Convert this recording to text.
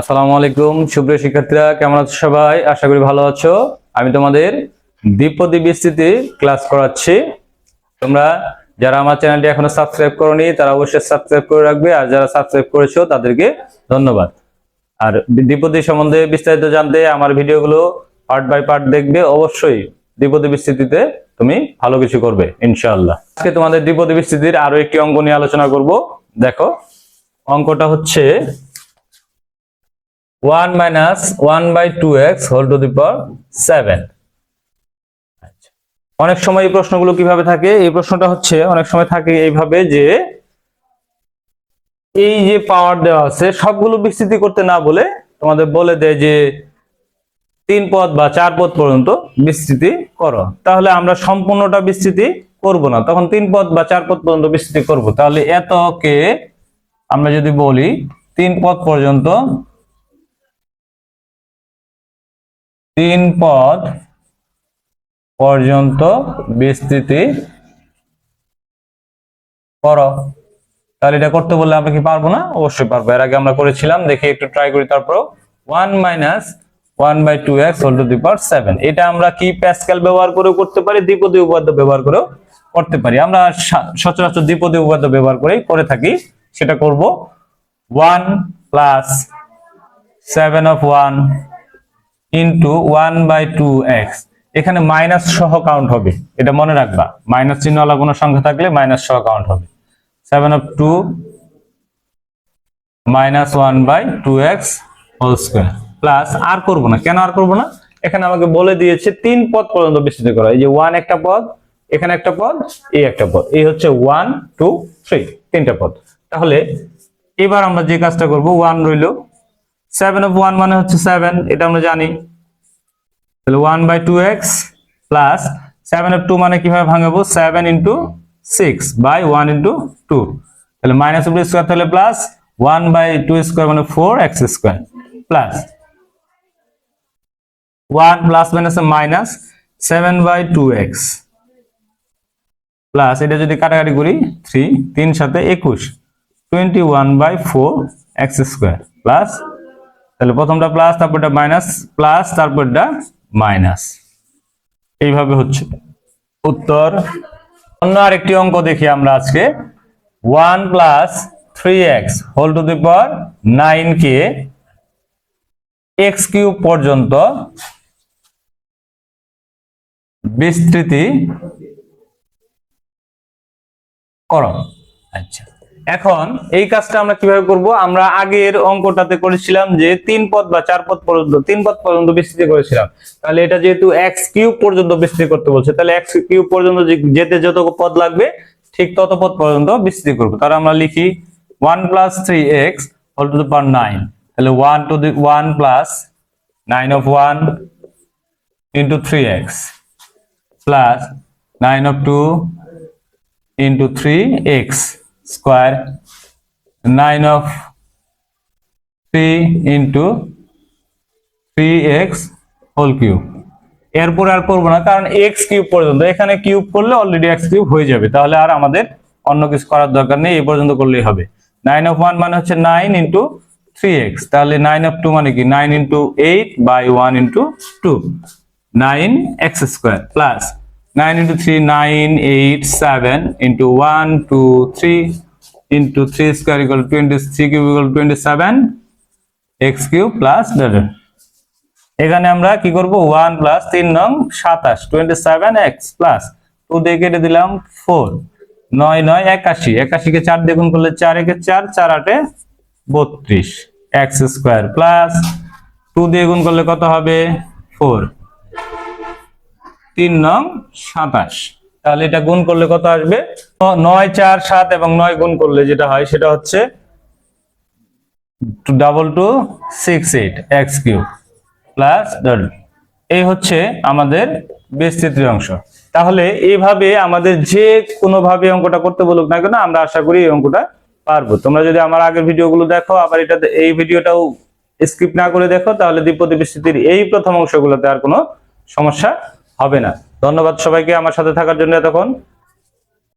আসসালামু আলাইকুম। সুপ্রিয় শিক্ষার্থীরা, কেমন আছো সবাই? আশা করি ভালো আছো। আমি তোমাদের দ্বিপদী বিস্তৃতি ক্লাস করাচ্ছি। তোমরা যারা আমার চ্যানেলটি এখনও সাবস্ক্রাইব করোনি, তারা অবশ্যই সাবস্ক্রাইব করে রাখবে। আর যারা সাবস্ক্রাইব করেছ, তাদেরকে ধন্যবাদ। আর দ্বিপদী সম্বন্ধে বিস্তারিত জানতে আমার ভিডিওগুলো পার্ট বাই পার্ট দেখবে। অবশ্যই দ্বিপদী বিস্তৃতিতে তুমি ভালো কিছু করবে, ইনশাআল্লাহ। আজকে তোমাদের দ্বিপদী বিস্তৃতির আরও একটি অঙ্ক নিয়ে আলোচনা করব। দেখো, অঙ্কটা হচ্ছে one minus one by two x whole to the power seven. অনেক সময় এই প্রশ্নগুলো কীভাবে থাকে? এই প্রশ্নটা হচ্ছে, অনেক সময় থাকে এইভাবে যে এই যে পাওয়ার দেওয়া আছে, সবগুলো বিস্তৃতি করতে না বলে তোমাদের বলে দেয় যে তিন পদ বা চার পদ পর্যন্ত বিস্তৃতি করো। তাহলে আমরা সম্পূর্ণটা বিস্তৃতি করব না। তখন তিন পদ বা চার পদ পর্যন্ত বিস্তৃতি করব। তাহলে এতকে আমরা যদি বলি, তিন পদ পর্যন্ত তিন পদ পর্যন্ত বিস্তৃতি করো। তাহলে এটা করতে বললে আমরা কি পারব না? অবশ্যই পারব। এর আগে আমরা করেছিলাম, দেখি একটু ট্রাই করি তারপর one minus one by two x whole to the power seven এটা আমরা কি প্যাসকেল ব্যবহার করেও করতে পারি দ্বিপদী উপপাদ্য ব্যবহার করেও করতে পারি। আমরা সচরাচর দ্বিপদী উপপাদ্য ব্যবহার করেই করে থাকি, সেটা করব। One plus seven of one into one by two x এখানে মাইনাস সহ কাউন্ট হবে। এটা মনে রাখবা। মাইনাস চিহ্নওয়ালা কোনো সংখ্যা থাকলে মাইনাস সহ কাউন্ট হবে। Seven of two minus one by two x whole square plus আর করব না। কেন আর করব না? এখানে আমাকে বলে দিয়েছে তিন পদ পর্যন্ত বিস্তৃত করা। এই যে ওয়ান একটা পদ, এখানে একটা পদ, এই একটা পদ। এই হচ্ছে ওয়ান টু থ্রি তিনটা পদ। তাহলে এবার আমরা যে কাজটা করব ওয়ান রইল সেভেন অফ ওয়ান মানে হচ্ছে সেভেন এটা আমরা জানি। তাহলে one by two x plus seven of two মানে কীভাবে ভাঙাবো? Seven into six by one into two তাহলে মাইনাস উপরে স্কোয়ার তাহলে plus one by two square মানে four x square plus one plus minus minus seven by two x plus এটা যদি কাটাকাটি করি থ্রি তিন সাথে একুশ। Twenty one by four x square plus তাহলে প্রথমটা প্লাস তারপরটা মাইনাস প্লাস তারপরটা মাইনাস এইভাবে হচ্ছে। উত্তর। অন্য আরেকটি অঙ্ক দেখি আমরা আজকে। One plus three x whole to the power nine K x cube পর্যন্ত বিস্তৃতি করো। আচ্ছা। এখন এই কাজটা আমরা কীভাবে করব? আমরা আগের অঙ্কটাতে করেছিলাম যে তিন পদ বা চার পদ পর্যন্ত, তিন পদ পর্যন্ত বিস্তৃতি করেছিলাম। তাহলে এটা যেহেতু এক্স কিউব পর্যন্ত বিস্তৃতি করতে বলছে, তাহলে এক্স কিউব পর্যন্ত যেতে যত পদ লাগবে, ঠিক তত পদ পর্যন্ত বিস্তৃতি করব। তাহলে আমরা লিখি one plus three x whole to the power nine তাহলে one to the one plus nine of one into three x plus nine of two into 3x square 9 of 3 into 3x whole cube. এরপর আর করব না, কারণ x cube পর্যন্ত, এখানে cube করলে already x cube হয়ে যাবে, তাহলে আর আমাদের অন্য কিছু করার দরকার নেই, এই পর্যন্ত করলেই হবে। 9 অফ 1 মানে হচ্ছে 9 ইন্টু 3x তাহলে 9 অফ 2 মানে কি? 9 into 8 by 1 into 2 9 x square plus 9 into 3 9 8 7 into 1 2 3 into 3 square equal to 23 cube equal to 27 x cube plus da- এখানে আমরা কি করব? 1 প্লাস 3 নং 27 27 x প্লাস 2 দিয়ে কেটে দিলাম 4 9 9 81 81 কে 4 দিয়ে গুণ করলে 4 একে 4 4 আটে 32 x স্কয়ার প্লাস 2 দিয়ে গুণ করলে কত হবে? 4 তিন নং সাতাশ। তাহলে এটা গুণ করলে কত আসবে? নয় চার সাত এবং নয় গুণ করলে যেটা হয় সেটা হচ্ছে double two six eight x cube plus এই হচ্ছে আমাদের বিস্তৃতির অংশ। তাহলে এইভাবে আমাদের যে কোনো ভাবে অঙ্কটা করতে বলুক না কেন, আমরা আশা করি এই অঙ্কটা পারব। তোমরা যদি আমার আগের ভিডিওগুলো দেখো, আবার এটা এই ভিডিওটাও স্কিপ না করে দেখো, তাহলে দ্বিপদী বিস্তৃতির এই প্রথম অংশগুলোতে আর কোনো সমস্যা হবে না। ধন্যবাদ সবাইকে আমার সাথে থাকার জন্য এতক্ষণ।